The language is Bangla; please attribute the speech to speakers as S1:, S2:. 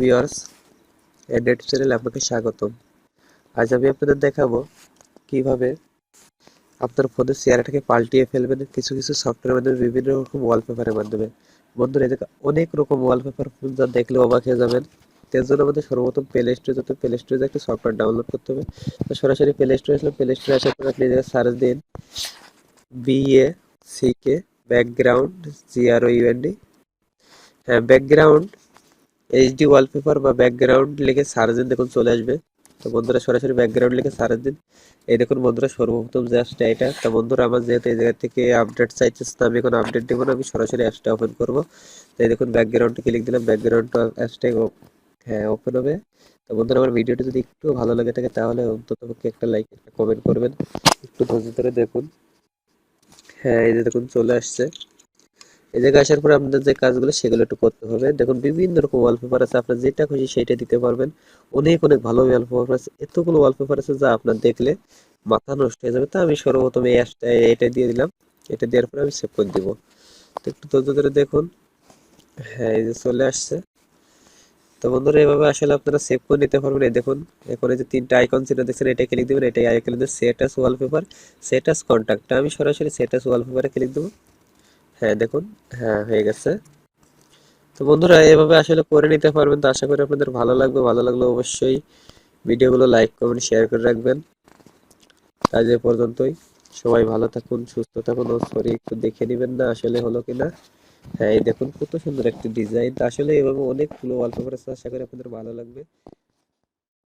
S1: ভিউয়ার্স এডেট চ্যানেল আপনাকে স্বাগতম। আজ আমি আপনাদের দেখাবো কীভাবে আপনার ফোনের চেহারাটাকে পাল্টিয়ে ফেলবেন, কিছু কিছু সফটওয়্যারের মাধ্যমে, বিভিন্ন রকম ওয়ালপেপারের মাধ্যমে। বন্ধুরা এদিকে অনেক রকম ওয়ালপেপার যা দেখলে অবাক হয়ে যাবেন। তার জন্য আমাদের সর্বপ্রথম প্লে স্টোরে যেতে প্লে স্টোরে একটা সফটওয়্যার ডাউনলোড করতে হবে। তো সরাসরি প্লে স্টোরে আসলে প্লে স্টোরে আসার পর আপনি সার্চ দিন B A C K background G R O U N D হ্যাঁ ব্যাকগ্রাউন্ড এইচডি ওয়ালপেপার বা ব্যাকগ্রাউন্ড লিখে সার্চ দিন দেখুন চলে আসবে। তো বন্ধুরা সরাসরি ব্যাকগ্রাউন্ড লিখে সার্চ দিন। এই দেখুন বন্ধুরা সর্বপ্রথম যে অ্যাপসটা এটা। তো বন্ধুরা আমার যেহেতু এই জায়গা থেকে আপডেট চাইছে তো আমি এখন আপডেট দেবো না, আমি সরাসরি অ্যাপসটা ওপেন করব। তো এই দেখুন ব্যাকগ্রাউন্ডে ক্লিক দিলাম ব্যাকগ্রাউন্ড অ্যাপসটা হ্যাঁ ওপেন হবে। তো বন্ধুরা আমার ভিডিওটি যদি একটু ভালো লাগে থাকে, তাহলে অন্তত পক্ষে একটা লাইক একটা কমেন্ট করবেন। একটু ধৈর্য ধরে দেখুন। হ্যাঁ এই যে দেখুন চলে আসছে। এই জায়গায় আসার পর আপনাদের যে কাজগুলো, সেগুলো একটু করতে হবে। দেখুন, বিভিন্ন রকম ওয়ালপেপার আছে আপনার যেটা খুশি সেটা দিতে পারবেন। অনেক অনেক ভালো ওয়ালপেপার আছে। এতগুলো ওয়ালপেপার আছে যা আপনার দেখলে মাথা নষ্ট হয়ে যাবে। তা আমি সর্বপ্রথম এই এটা দিয়ে দিলাম। এটা দেওয়ার পরে আমি সেভ করে দিব। তো একটু ধৈর্য ধরে দেখুন। হ্যাঁ এই যে চলে আসছে। তো বন্ধুরা, এভাবে আসলে আপনারা সেভ করে নিতে পারবেন। এই দেখুন এখন এই যে তিনটা আইকন ছিল দেখছেন, এটা ক্লিক দিবেন। এটা আইকন দিয়ে set as wallpaper set as contact আমি সরাসরি সেটাস ওয়ালপেপারে ক্লিক দেবো। হ্যাঁ দেখুন হ্যাঁ হয়ে গেছে। তো বন্ধুরা, এভাবে আসলে করে নিতে পারবেন। তো আশা করি আপনাদের ভালো লাগবে। ভালো লাগলে অবশ্যই ভিডিওগুলো লাইক কমেন্ট শেয়ার করে রাখবেন। আজ এ পর্যন্তই। সবাই ভালো থাকুন, সুস্থ থাকুন। ও সরি একটু দেখে নেবেন না আসলে হলো কিনা। হ্যাঁ এই দেখুন কত সুন্দর একটি ডিজাইন আসলে এভাবে অনেকগুলো ওয়ালপেপার আছে। আশা করি আপনাদের ভালো লাগবে।